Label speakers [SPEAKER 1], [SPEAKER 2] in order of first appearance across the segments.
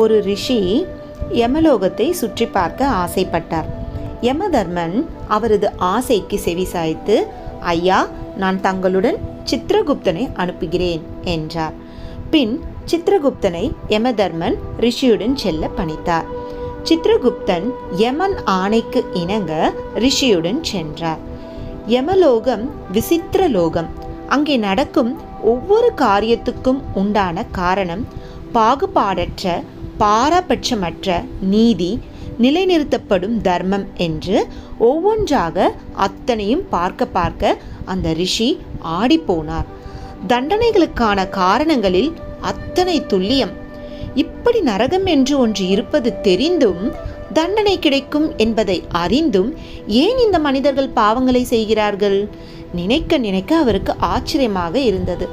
[SPEAKER 1] ஒரு ரிஷி யமலோகத்தை சுற்றி பார்க்க ஆசைப்பட்டார். யமதர்மன் அவரது ஆசைக்கு செவிசாய்த்து ஐயா நான் தங்களுடன் சித்திரகுப்தனை அனுப்புகிறேன் என்றார். பின் சித்திரகுப்தனை யமதர்மன் ரிஷியுடன் செல்ல பணித்தார். சித்திரகுப்தன் யமன் ஆணைக்கு இணங்க ரிஷியுடன் சென்றார். யமலோகம் விசித்திர லோகம். அங்கே நடக்கும் ஒவ்வொரு காரியத்துக்கும் உண்டான காரணம் பாகுபாடற்ற பாரபட்சமற்ற நீதி நிலைநிறுத்தப்படும் தர்மம் என்று ஒவ்வொன்றாக அத்தனையும் பார்க்க பார்க்க அந்த ரிஷி ஆடிப்போனார். தண்டனைகளுக்கான காரணங்களில் அத்தனை துல்லியம். இப்படி நரகம் என்று ஒன்று இருப்பது தெரிந்தும் தண்டனை கிடைக்கும் என்பதை அறிந்தும் ஏன் இந்த மனிதர்கள் பாவங்களை செய்கிறார்கள்? நினைக்க நினைக்க அவருக்கு ஆச்சரியமாக இருந்தது.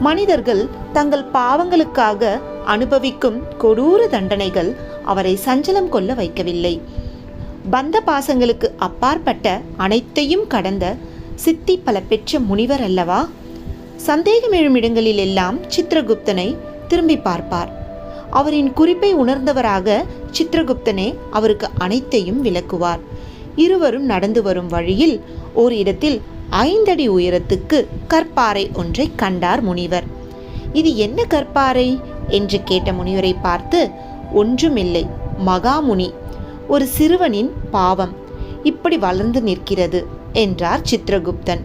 [SPEAKER 1] மனிதர்கள் தங்கள் பாவங்களுக்காக அனுபவிக்கும் கொடூர தண்டனைகள் அவரை சஞ்சலம் கொள்ள வைக்கவில்லை. பந்த பாசங்களுக்கு அப்பாற்பட்ட அனைத்தையும் கடந்த சித்தி பல பெற்ற முனிவர் அல்லவா? சந்தேகம் எழும் இடங்களில் எல்லாம் சித்திரகுப்தனை திரும்பி பார்ப்பார். அவரின் குறிப்பை உணர்ந்தவராக சித்திரகுப்தனே அவருக்கு அனைத்தையும் விளக்குவார். இருவரும் நடந்து வரும் வழியில் ஒரு இடத்தில் ஐந்தடி உயரத்துக்கு கற்பாறை ஒன்றை கண்டார் முனிவர். இது என்ன கற்பாறை? என்று கேட்ட முனிவரை பார்த்து ஒன்றுமில்லை மகாமுனி ஒரு சிறுவனின் பாவம் இப்படி வளர்ந்து நிற்கிறது என்றார் சித்திரகுப்தன்.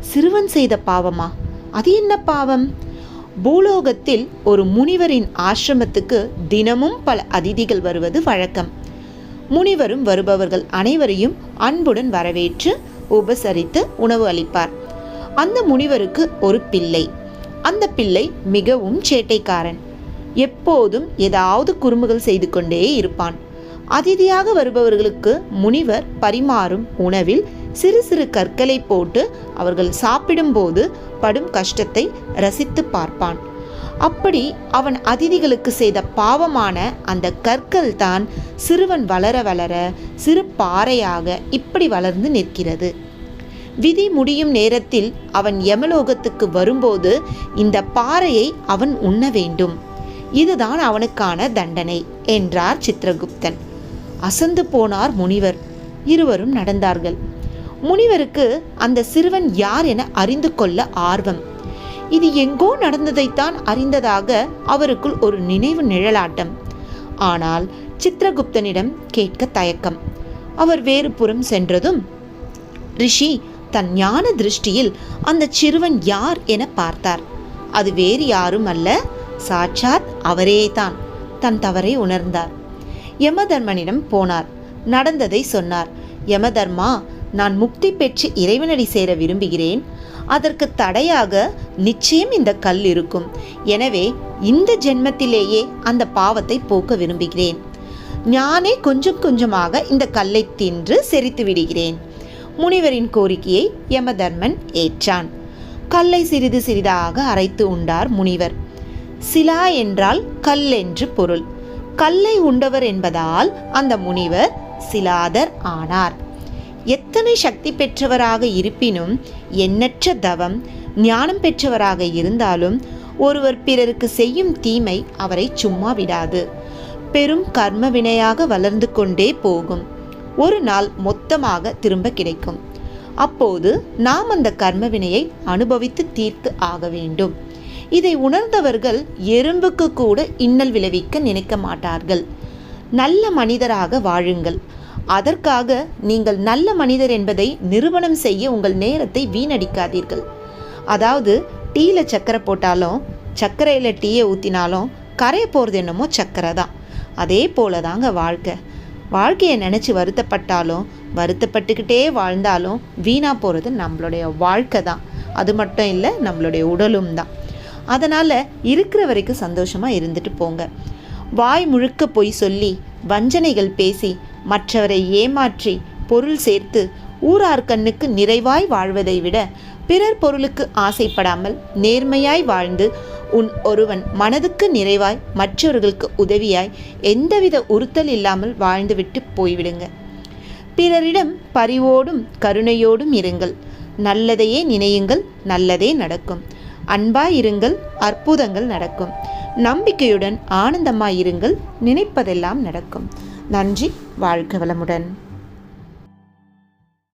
[SPEAKER 1] சிறுவன் செய்த பாவமா? அது என்ன பாவம்? பூலோகத்தில் ஒரு முனிவரின் ஆசிரமத்துக்கு தினமும் பல அதிதிகள் வருவது வழக்கம். முனிவரும் வருபவர்கள் அனைவரையும் அன்புடன் வரவேற்று உபசரித்து உணவு அளிப்பார். அந்த முனிவருக்கு ஒரு பிள்ளை. அந்த பிள்ளை மிகவும் சேட்டைக்காரன். எப்போதும் ஏதாவது குறும்புகள் செய்து கொண்டே இருப்பான். அதிதியாக வருபவர்களுக்கு முனிவர் பரிமாறும் உணவில் சிறு சிறு கற்களை போட்டு அவர்கள் சாப்பிடும்போது படும் கஷ்டத்தை ரசித்து பார்ப்பான். அப்படி அவன் அதிதிகளுக்கு செய்த பாவமான அந்த கற்கள் தான் சிறுவன் வளர வளர சிறு பாறையாக இப்படி வளர்ந்து நிற்கிறது. விதி முடியும் நேரத்தில் அவன் யமலோகத்துக்கு வரும்போது இந்த பாறையை அவன் உண்ண வேண்டும். இதுதான் அவனுக்கான தண்டனை என்றார் சித்திரகுப்தன். அசந்து போனார் முனிவர். இருவரும் நடந்தார்கள். முனிவருக்கு அந்த சிறுவன் யார் என அறிந்து கொள்ள ஆர்வம். இது எங்கோ நடந்ததைத்தான் அறிந்ததாக அவருக்குள் ஒரு நினைவு நிழலாட்டம். ஆனால் சித்திரகுப்தனிடம் கேட்க தயக்கம். அவர் வேறு புறம் சென்றதும் ரிஷி தன் ஞான திருஷ்டியில் அந்த சிறுவன் யார் என பார்த்தார். அது வேறு யாரும் அல்ல சாட்சாத் அவரேதான். தன் தவறை உணர்ந்தார். யமதர்மனிடம் போனார். நடந்ததை சொன்னார். யமதர்மா நான் முக்தி பெற்று இறைவனடி சேர விரும்புகிறேன். அதற்கு தடையாக நிச்சயம் இந்த கல் இருக்கும். எனவே இந்த ஜென்மத்திலேயே அந்த பாவத்தை போக்க விரும்புகிறேன். ஞானே கொஞ்சம் கொஞ்சமாக இந்த கல்லை தின்று செரித்து விடுகிறேன். முனிவரின் கோரிக்கையை யமதர்மன் ஏற்றான். கல்லை சிறிது சிறிதாக அரைத்து உண்டார் முனிவர். சிலா என்றால் கல் என்று பொருள். கல்லை உண்டவர் என்பதால் அந்த முனிவர் சிலாதர் ஆனார். எத்தனை சக்தி பெற்றவராக இருப்பினும் எண்ணற்ற தவம் ஞானம் பெற்றவராக இருந்தாலும் ஒருவர் பிறருக்கு செய்யும் தீமை அவரை சும்மா விடாது. பெரும் கர்ம வினையாக வளர்ந்து கொண்டே போகும். ஒரு நாள் மொத்தமாக திரும்ப கிடைக்கும். அப்போது நாம் அந்த கர்ம வினையை அனுபவித்து தீர்த்து ஆக வேண்டும். இதை உணர்ந்தவர்கள் எறும்புக்கு கூட இன்னல் விளைவிக்க நினைக்க மாட்டார்கள். நல்ல மனிதராக வாழுங்கள். அதற்காக நீங்கள் நல்ல மனிதர் என்பதை நிரூபணம் செய்ய உங்கள் நேரத்தை வீணடிக்காதீர்கள். அதாவது டீயில் சர்க்கரை போட்டாலும் சர்க்கரையில் டீயை ஊற்றினாலும் கரைய போகிறது என்னமோ சர்க்கரை தான். அதே போல தாங்க வாழ்க்கை. வாழ்க்கையை நினச்சி வருத்தப்பட்டாலும் வருத்தப்பட்டுக்கிட்டே வாழ்ந்தாலும் வீணாக போகிறது நம்மளுடைய வாழ்க்கை தான். அது மட்டும் இல்லை நம்மளுடைய உடலும் தான். அதனால் இருக்கிற வரைக்கும் சந்தோஷமாக இருந்துட்டு போங்க. வாய் முழுக்க பொய் சொல்லி வஞ்சனைகள் பேசி மற்றவரை ஏமாற்றி பொருள் சேர்த்து ஊரார் கண்ணுக்கு நிறைவாய் வாழ்வதை விட பிறர் பொருளுக்கு ஆசைப்படாமல் நேர்மையாய் வாழ்ந்து உன் ஒருவன் மனதுக்கு நிறைவாய் மற்றவர்களுக்கு உதவியாய் எந்தவித உறுத்தல் இல்லாமல் வாழ்ந்துவிட்டு போய்விடுங்க. பிறரிடம் பரிவோடும் கருணையோடும் இருங்கள். நல்லதையே நினையுங்கள் நல்லதே நடக்கும். அன்பாய் இருங்கள் அற்புதங்கள் நடக்கும். நம்பிக்கையுடன் ஆனந்தமாய் இருங்கள் நினைப்பதெல்லாம் நடக்கும். நன்றி வாழ்க வளமுடன்.